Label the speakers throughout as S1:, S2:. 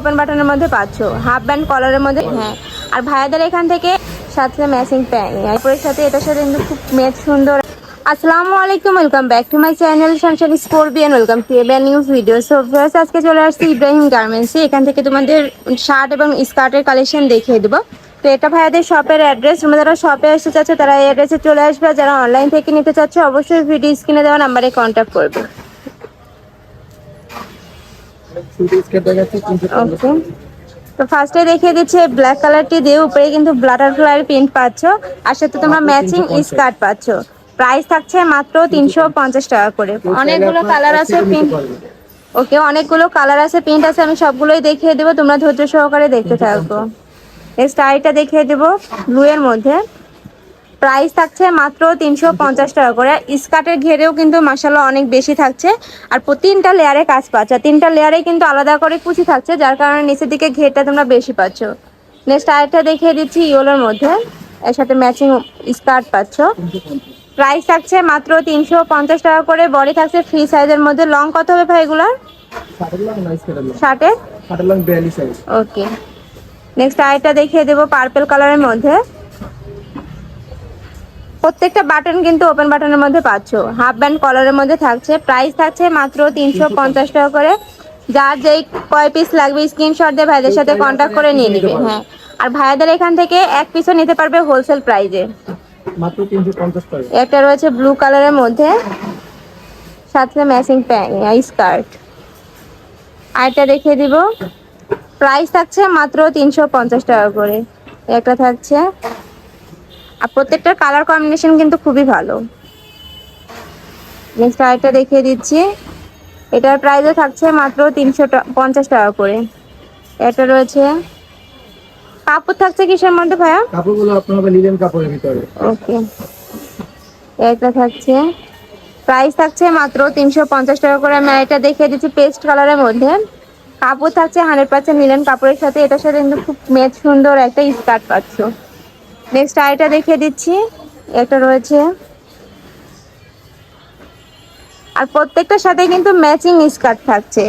S1: Open বাটনের মধ্যে পাচ্ছ। হাফ ব্যান্ড কলারের মধ্যে হ্যাঁ। আর ভাইয়াদের এখান থেকে সাথে ম্যাচিং প্যান্ট এরপরের সাথে এটার সাথে কিন্তু খুব ম্যাচ সুন্দর। আসসালামু আলাইকুম welcome back to my channel সানশান স্কোরবিয়ান ওয়েলকাম টু এবার নিউ ভিডিও সো ভিউয়ার্স আজকে চলে আসছি ইব্রাহিম গার্মেন্টসে এখান থেকে তোমাদের শার্ট এবং স্কার্টের কালেকশন দেখিয়ে দেবো। তো এটা ভাইয়াদের শপের অ্যাড্রেস তোমরা যারা শপে আসতে চাচ্ছ, তারা এই অ্যাড্রেসে চলে আসবে। যারা অনলাইন থেকে নিতে চাচ্ছ, অবশ্যই ভিডিও স্ক্রিনে দেওয়া নাম্বারে কন্ট্যাক্ট করবে। ওকে তো ফার্স্টে দেখিয়ে দিচ্ছে ব্ল্যাক কালারটি দিয়ে উপরে কিন্তু বাটারফ্লাই প্রিন্ট পাচ্ছ। আর সাথে তোমরা ম্যাচিং স্কার্ট পাচ্ছ। প্রাইস থাকছে মাত্র তিনশো পঞ্চাশ টাকা করে। অনেকগুলো কালার আছে প্রিন্ট ওকে অনেকগুলো কালার আছে প্রিন্ট আছে আমি সবগুলোই দেখিয়ে দেবো। তোমরা ধৈর্য সহকারে দেখতে থাকো। নেক্সট আইটা দেখিয়ে দেবো ব্লু এর মধ্যে। প্রাইস থাকছে মাত্র তিনশো পঞ্চাশ টাকা করে। স্কার্টের ঘেরেও কিন্তু মাসাল্লাহ অনেক বেশি থাকছে। আর তিনটা লেয়ারে কাজ পাচ্ছ। তিনটা লেয়ারে কিন্তু আলাদা করে কুচি থাকছে যার কারণে নিচের দিকে ঘেরটা তোমরা বেশি পাচ্ছ। নেক্সট আরেকটা দেখিয়ে দিচ্ছি ইয়োলোর মধ্যে। এর সাথে ম্যাচিং স্কার্ট পাচ্ছ। প্রাইস থাকছে মাত্র তিনশো পঞ্চাশ টাকা করে। বডি থাকছে ফ্রি সাইজের মধ্যে। লং কত হবে ভাই এগুলার?
S2: সাইজ
S1: ওকে নেক্সট আরেকটা দেখিয়ে দেবো পার্পেল কালারের মধ্যে। প্রত্যেকটা বাটন কিন্তু ওপেন বাটনের মধ্যে পাচ্ছ। হাফ ব্যান্ড কলারের মধ্যে থাকছে। প্রাইস থাকছে মাত্র তিনশো পঞ্চাশ টাকা করে। যার যেই কয় পিস লাগবে স্ক্রিনশট দিয়ে ভাইদের সাথে কন্ট্যাক্ট করে নিয়ে নিবে। হ্যাঁ। আর ভাইয়াদের এখান থেকে এক পিসও নিতে পারবে হোলসেল প্রাইজে একটা রয়েছে ব্লু কালারের মধ্যে। সাথে ম্যাচিং প্যান্ট স্কার্ট আরেকটা দেখিয়ে দিব। প্রাইস থাকছে মাত্র তিনশো পঞ্চাশ টাকা করে। একটা থাকছে আর প্রত্যেকটার কালার কম্বিনেশন কিন্তু খুবই ভালো। নেক্সট আরেকটা দেখিয়ে দিচ্ছি। এটার প্রাইসও থাকছে মাত্র তিনশো পঞ্চাশ টাকা করে। এটা রয়েছে। কাপড় থাকছে কিসের মধ্যে ভাইয়া?
S2: কাপড়গুলো আপনার লিলেন কাপড়ের ভিতরে।
S1: ওকে। এটা থাকছে। প্রাইস থাকছে মাত্র তিনশো পঞ্চাশ টাকা করে। আমি এটা দেখিয়ে দিচ্ছি পেস্ট কালারের মধ্যে। কাপড় থাকছে হান্ড্রেড পার্সেন্ট নিলেন কাপড়ের সাথে। এটার সাথে কিন্তু খুব মেচ সুন্দর একটা স্কার্ট পাচ্ছ। নেক্সট আরেকটা দেখিয়ে দিচ্ছি। এটা রয়েছে। আর প্রত্যেকটার সাথে কিন্তু ম্যাচিং স্কার্ট থাকছে।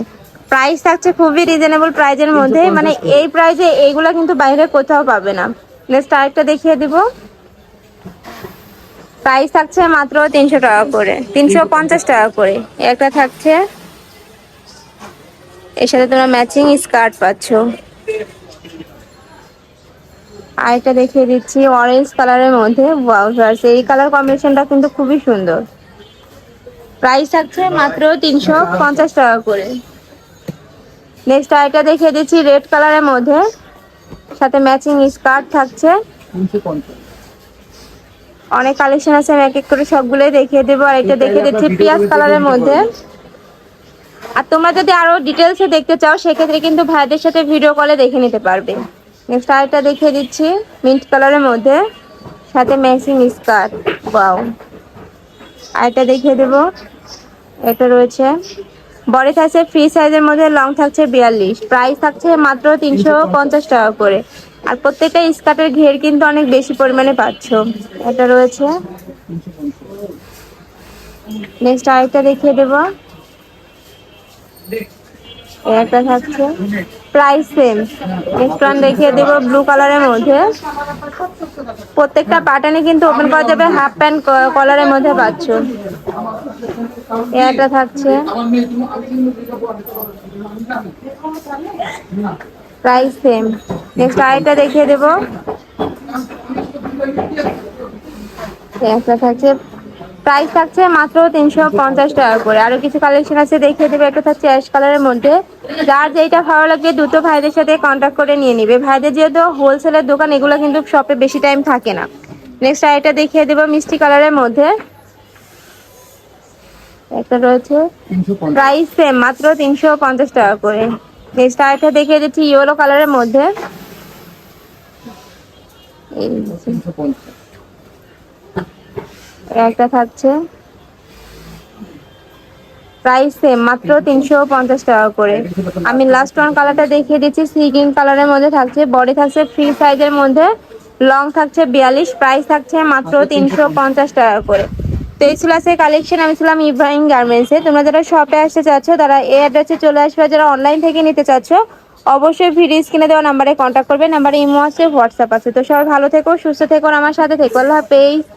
S1: প্রাইস থাকছে খুবই রিজনেবল প্রাইজের মধ্যে মানে এই প্রাইজে এইগুলো কিন্তু বাইরে কোথাও পাবে না। নেক্সট আরেকটা দেখিয়ে দিব। প্রাইস থাকছে মাত্র তিনশো টাকা করে। তিনশো পঞ্চাশ টাকা করে। একটা থাকছে। এর সাথে তোমরা ম্যাচিং স্কার্ট পাচ্ছ। আরেকটা দেখিয়ে দিচ্ছি অরেঞ্জ কালারের মধ্যে এই কালার কম্বিনেশনটা কিন্তু খুবই সুন্দর। প্রাইস থাকছে মাত্র তিনশো পঞ্চাশ টাকা করে। নেক্সট আরেকটা দেখিয়ে দিচ্ছি রেড কালারের মধ্যে সাথে ম্যাচিং স্কার্ট থাকছে। অনেক কালেকশন আছে আমি এক এক করে সবগুলোই দেখিয়ে দেবো। আর এটা দেখিয়ে দিচ্ছি পিঁয়াজ কালারের মধ্যে। আর তোমরা যদি আরও ডিটেলসে দেখতে চাও সেক্ষেত্রে কিন্তু ভাইদের সাথে ভিডিও কলে দেখে নিতে পারবে। নেক্সট আরেকটা দেখিয়ে দিচ্ছি মিন্ট কালারের মধ্যে, সাথে ম্যাচিং স্কার্ট বাও আরেকটা দেখিয়ে দেবো, এটা রয়েছে। বডি থাকছে ফ্রি সাইজের মধ্যে লং থাকছে বিয়াল্লিশ প্রাইস থাকছে মাত্র তিনশো পঞ্চাশ টাকা করে। আর প্রত্যেকটা স্কার্টের ঘের কিন্তু অনেক বেশি পরিমাণে পাচ্ছ। এটা রয়েছে। নেক্সট আরেকটা দেখিয়ে দেবো। একটা থাকছে প্রাইস সেম ওয়ান দেখিয়ে দেবো ব্লু কালারের মধ্যে। প্রত্যেকটা প্যাটার্নে কিন্তু ওপেন করা যাবে হাফ প্যান্ট কলারের মধ্যে পাচ্ছ। একটা থাকছে। প্রাইস সেম নেক্সট আরেকটা দেখিয়ে দেবো। একটা থাকছে প্রাইস থাকছে মাত্র তিনশো পঞ্চাশ টাকা করে আরও কিছু কালেকশন আছে দেখিয়ে দেবে। একটা থাকছে অ্যাশ কালারের মধ্যে। যার যেটা ভালো লাগবে দুটো ভাইদের সাথে কন্ট্যাক্ট করে নিয়ে নিবে। ভাইদের যেহেতু হোলসেলের দোকান এগুলো কিন্তু শপে বেশি টাইম থাকে না। নেক্সট আরেকটা দেখিয়ে দেবো মিষ্টি কালারের মধ্যে। একটা রয়েছে। প্রাইস সেম মাত্র তিনশো পঞ্চাশ টাকা করে নেক্সট আরেকটা দেখিয়ে দিচ্ছি ইয়েলো কালারের মধ্যে। এই একটা থাকছে। প্রাইস সেম মাত্র তিনশো পঞ্চাশ টাকা করে। আমি লাস্ট ওয়ান কালারটা দেখিয়ে দিচ্ছি সি গ্রিন কালারের মধ্যে থাকছে বডি থাকছে ফ্রি সাইজের মধ্যে লং থাকছে বিয়াল্লিশ প্রাইস থাকছে মাত্র তিনশো পঞ্চাশ। টাকা করে। তো এই ছিল আজকে কালেকশন আমি ছিলাম ইব্রাহিম গার্মেন্টসে তোমরা যারা শপে আসতে চাচ্ছ তারা এই অ্যাড্রেসে চলে আসবে যারা অনলাইন থেকে নিতে চাচ্ছ অবশ্যই ভিডিও স্ক্রিনে দেওয়া নাম্বারে কন্ট্যাক্ট করবে নাম্বারে ইমো আছে হোয়াটসঅ্যাপ আছে। তো সবাই ভালো থেকো সুস্থ থেকো আমার সাথে থেকো। আল্লাহ হাফেজ।